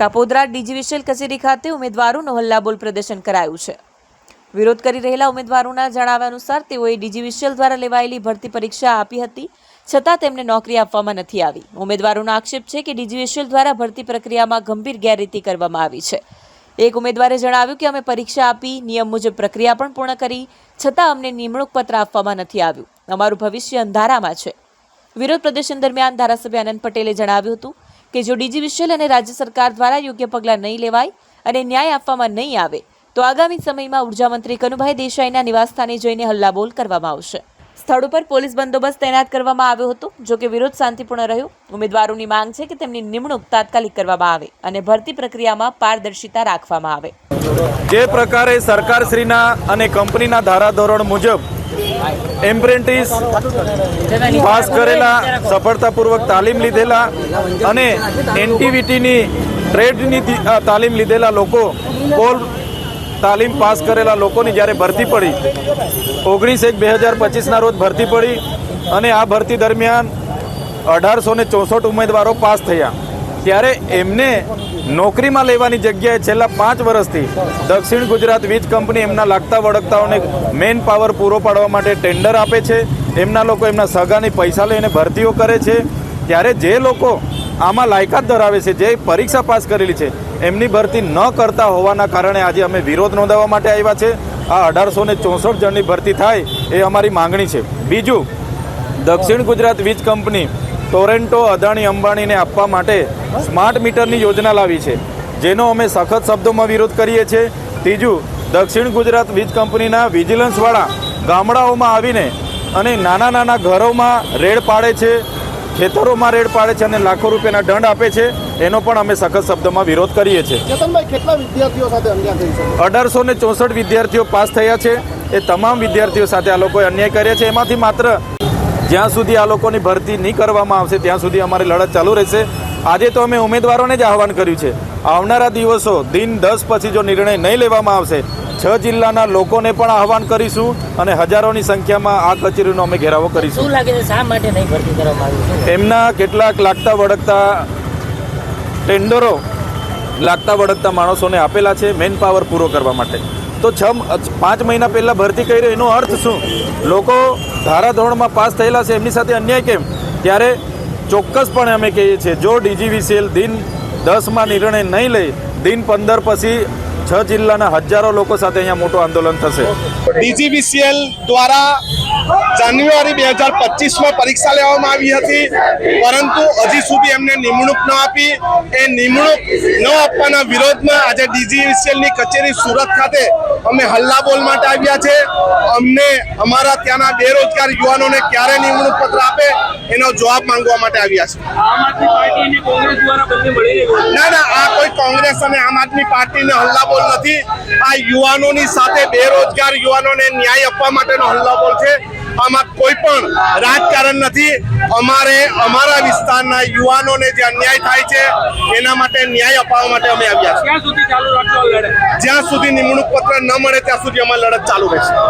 Kapodra DGVCL કચેરી ખાતે ઉમેદવારોનું હલ્લાબોલ પ્રદર્શન કરાયું છે. વિરોધ કરી રહેલા ઉમેદવારોના જણાવ્યા અનુસાર તેઓએ ડીજીવીસીએલ દ્વારા લેવાયેલી ભરતી પરીક્ષા આપી હતી, છતાં તેમને નોકરી આપવામાં નથી આવી. ઉમેદવારોનો આક્ષેપ છે કે ડીજીવીસીએલ દ્વારા ભરતી પ્રક્રિયામાં ગંભીર ગેરરીતિ કરવામાં આવી છે. એક ઉમેદવારે જણાવ્યું કે અમે પરીક્ષા આપી, નિયમ મુજબ પ્રક્રિયા પણ પૂર્ણ કરી, છતાં અમને નિમણૂક પત્ર આપવામાં નથી આવ્યું. અમારું ભવિષ્ય અંધારામાં છે. વિરોધ પ્રદર્શન દરમિયાન ધારાસભ્ય આનંદ પટેલે જણાવ્યું હતું કે જો ડીજીવીસીએલ અને રાજ્ય સરકાર દ્વારા યોગ્ય પગલાં નહીં લેવાય અને ન્યાય આપવામાં નહીં આવે, તો આગામી સમયમાં ઊર્જા મંત્રી કનુભાઈ દેસાઈના નિવાસસ્થાને જઈને હલ્લાબોલ કરવામાં આવશે. સ્થળ ઉપર પોલીસ બંદોબસ્ત તૈનાત કરવામાં આવ્યો હતો. જો કે વિરોધ શાંતિપૂર્ણ રહ્યો. ઉમેદવારોની માંગ છે કે તેમની નિમણૂક તાત્કાલિક કરવામાં આવે અને ભરતી પ્રક્રિયામાં પારદર્શિતા રાખવામાં આવે. જે પ્રકારે સરકારશ્રીના અને કંપનીના ધારાધોરણ મુજબ એમ્પ્રેન્ટિસ, પાસ કરેલા, સફળતાપૂર્વક તાલીમ લીધેલા અને એનટીવીટીની, ટ્રેડની તાલીમ લીધેલા લોકો, કોલ તાલીમ પાસ કરેલા લોકોની જ્યારે ભરતી પડી, ઓગણીસ એક બે હજાર પચીસના રોજ ભરતી પડી અને આ ભરતી દરમિયાન અઢારસો ચોસઠ ઉમેદવારો પાસ થયા. ત્યારે એમને નોકરીમાં લેવાની જગ્યાએ છેલ્લા પાંચ વર્ષથી દક્ષિણ ગુજરાત વીજ કંપની એમના લાગતા વળગતાઓને મેન પાવર પૂરો પાડવા માટે ટેન્ડર આપે છે. એમના લોકો એમના સગાની પૈસા લઈને ભરતીઓ કરે છે. ત્યારે જે લોકો આમાં લાયકાત ધરાવે છે, જે પરીક્ષા પાસ કરેલી છે, એમની ભરતી ન કરતા હોવાના કારણે આજે અમે વિરોધ નોંધાવવા માટે આવ્યા છે. આ અઢારસો ને ચોસઠ જણની ભરતી થાય એ અમારી માંગણી છે. બીજું, દક્ષિણ ગુજરાત વીજ કંપની ટોરેન્ટો અદાણી અંબાણીને આપવા માટે સ્માર્ટ મીટરની યોજના લાવી છે જેનો અમે સખત શબ્દોમાં વિરોધ કરીએ છીએ. ત્રીજું દક્ષિણ ગુજરાત વીજ કંપનીના વિજિલન્સવાળા ગામડાઓમાં આવીને અને નાના નાના ઘરોમાં રેડ પાડે છે ખેતરોમાં રેડ પાડે છે અને લાખો રૂપિયાના દંડ આપે છે એનો પણ અમે સખત શબ્દોમાં વિરોધ કરીએ છીએ. કેટલા સાથે અન્યાય અઢારસો ને ચોસઠ વિદ્યાર્થીઓ પાસ થયા છે. એ તમામ વિદ્યાર્થીઓ સાથે આ લોકોએ અન્યાય કર્યા છે. એમાંથી માત્ર જ્યાં સુધી આ લોકોની ભરતી નહીં કરવામાં આવશે ત્યાં સુધી અમારી લડત ચાલુ રહેશે. આજે તો અમે ઉમેદવારોને જ આહવાન કર્યું છે. આવનારા દિવસો દિન દસ પછી જો નિર્ણય નહીં લેવામાં આવશે છ જિલ્લાના લોકોને પણ આહવાન કરીશું અને હજારોની સંખ્યામાં આ કચેરીનો અમે ઘેરાવો કરીશું. શું લાગે છે શા માટે નહીં ભરતી કરવામાં આવી એમના કેટલાક લાગતા વળગતા ટેન્ડરો લાગતા વળગતા માણસોને આપેલા છે મેન પાવર પૂરો કરવા માટે. તો છ પાંચ મહિના પહેલાં ભરતી કરી એનો અર્થ શું? લોકો ધારાધોરણમાં પાસ થયેલા છે, એમની સાથે અન્યાય કેમ? ત્યારે ચોક્કસપણે અમે કહીએ છીએ, જો ડીજીવીસીએલ દિન દસમાં નિર્ણય નહીં લે, દિન પંદર પછી છ જિલ્લાના હજારો લોકો સાથે અહીંયા મોટું આંદોલન થશે. ડીજીવીસીએલ દ્વારા જાન્યુઆરી બે હજાર પચીસમાં પરીક્ષા લેવામાં આવી હતી. પરંતુ હજી સુધી એમને નિમણૂક ન આપી. એ નિમણૂક ન આપવાના વિરોધમાં આજે ડીજીસીએલની કચેરી સુરત ખાતે અમે હલ્લાબોલ માટે આવ્યા છે. અમને અમારા ત્યાંના બેરોજગાર યુવાનોને ક્યારે નિમણૂક પત્ર આપે એનો જવાબ માંગવા માટે આવ્યા છે. ના ના આ કોઈ કોંગ્રેસ અને આમ આદમી પાર્ટીને હલ્લાબોલ નથી. આ યુવાનોની સાથે બેરોજગાર યુવાનોને ન્યાય આપવા માટેનો હલ્લાબોલ છે. આમાં કોઈ પણ રાજકારણ નથી. અમારે અમારા વિસ્તારના યુવાનોને જે અન્યાય થાય છે એના માટે ન્યાય અપાવવા માટે અમે આવ્યા છીએ. જ્યાં સુધી નિમણૂક પત્ર ન મળે ત્યાં સુધી અમારી લડત ચાલુ રહેશે.